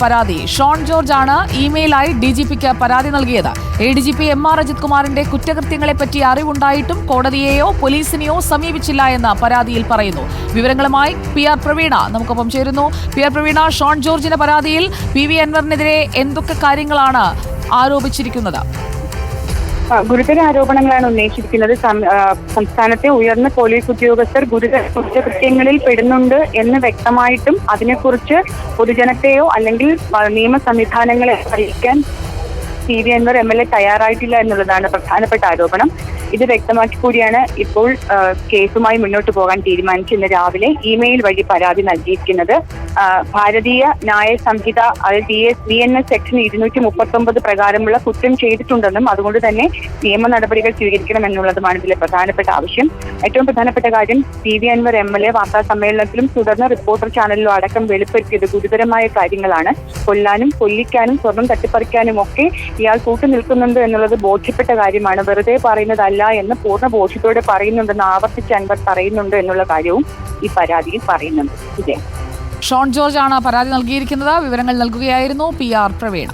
പരാതി. ഷോൺ ജോർജ് ആണ് ഇമെയിലായി D G പിക്ക് പരാതി നൽകിയത്. A D G P M R Ajith കുമാറിന്റെ കുറ്റകൃത്യങ്ങളെപ്പറ്റി അറിവുണ്ടായിട്ടും കോടതിയെയോ പോലീസിനെയോ സമീപിച്ചില്ല എന്ന് പരാതിയിൽ പറയുന്നു. വിവരങ്ങളുമായി പി ആർ പ്രവീണ നമുക്കൊപ്പം ചേരുന്നു. പി ആർ പ്രവീണ ഷോൺ ജോർജിന്റെ പരാതിയിൽ പി വി അൻവറിനെതിരെ എന്തൊക്കെ കാര്യങ്ങളാണ് ആരോപിച്ചിരിക്കുന്നത്? ഗുരുതര ആരോപണങ്ങളാണ് ഉന്നയിച്ചിരിക്കുന്നത്. സംസ്ഥാനത്തെ ഉയർന്ന പോലീസ് ഉദ്യോഗസ്ഥർ ഗുരുതര കുറ്റകൃത്യങ്ങളിൽ പെടുന്നുണ്ട് എന്ന് വ്യക്തമായിട്ടും അതിനെക്കുറിച്ച് പൊതുജനത്തെയോ അല്ലെങ്കിൽ നിയമ സംവിധാനങ്ങളെ അറിയിക്കാൻ P V Anvar M L A തയ്യാറായിട്ടില്ല എന്നുള്ളതാണ് പ്രധാനപ്പെട്ട ആരോപണം. ഇത് വ്യക്തമാക്കി കൂടിയാണ് ഇപ്പോൾ കേസുമായി മുന്നോട്ട് പോകാൻ തീരുമാനിച്ചു ഇന്ന് രാവിലെ ഇമെയിൽ വഴി പരാതി നൽകിയിരിക്കുന്നത്. ഭാരതീയ ന്യായ സംഹിത അതായത് B S B N S section ഇരുന്നൂറ്റി മുപ്പത്തി ഒമ്പത് പ്രകാരമുള്ള കുറ്റം ചെയ്തിട്ടുണ്ടെന്നും അതുകൊണ്ട് തന്നെ നിയമ നടപടികൾ സ്വീകരിക്കണം എന്നുള്ളതുമാണ് ഇതിലെ പ്രധാനപ്പെട്ട ആവശ്യം. ഏറ്റവും പ്രധാനപ്പെട്ട കാര്യം P V Anvar M L A വാർത്താ സമ്മേളനത്തിലും തുടർന്ന് റിപ്പോർട്ടർ ചാനലിലും അടക്കം വെളിപ്പെടുത്തിയത് ഗുരുതരമായ കാര്യങ്ങളാണ്. കൊല്ലാനും കൊല്ലിക്കാനും സ്വർണം തട്ടിപ്പറിക്കാനും ഒക്കെ ഇയാൾ കൂട്ടുനിൽക്കുന്നുണ്ട് എന്നുള്ളത് ബോധ്യപ്പെട്ട കാര്യമാണ്. വെറുതെ പറയുന്നതല്ല എന്ന് പൂർണ ബോധ്യത്തോടെ പറയുന്നുണ്ടെന്ന് ആവർത്തിച്ച് അൻവർ പറയുന്നുണ്ട് എന്നുള്ള കാര്യവും ഈ പരാതിയിൽ പറയുന്നുണ്ട്. ഇതേ ഷോൺ ജോർജ് ആണ് പരാതി നൽകിയിരിക്കുന്നത്. വിവരങ്ങൾ നൽകുകയായിരുന്നു പി ആർ പ്രവീണ.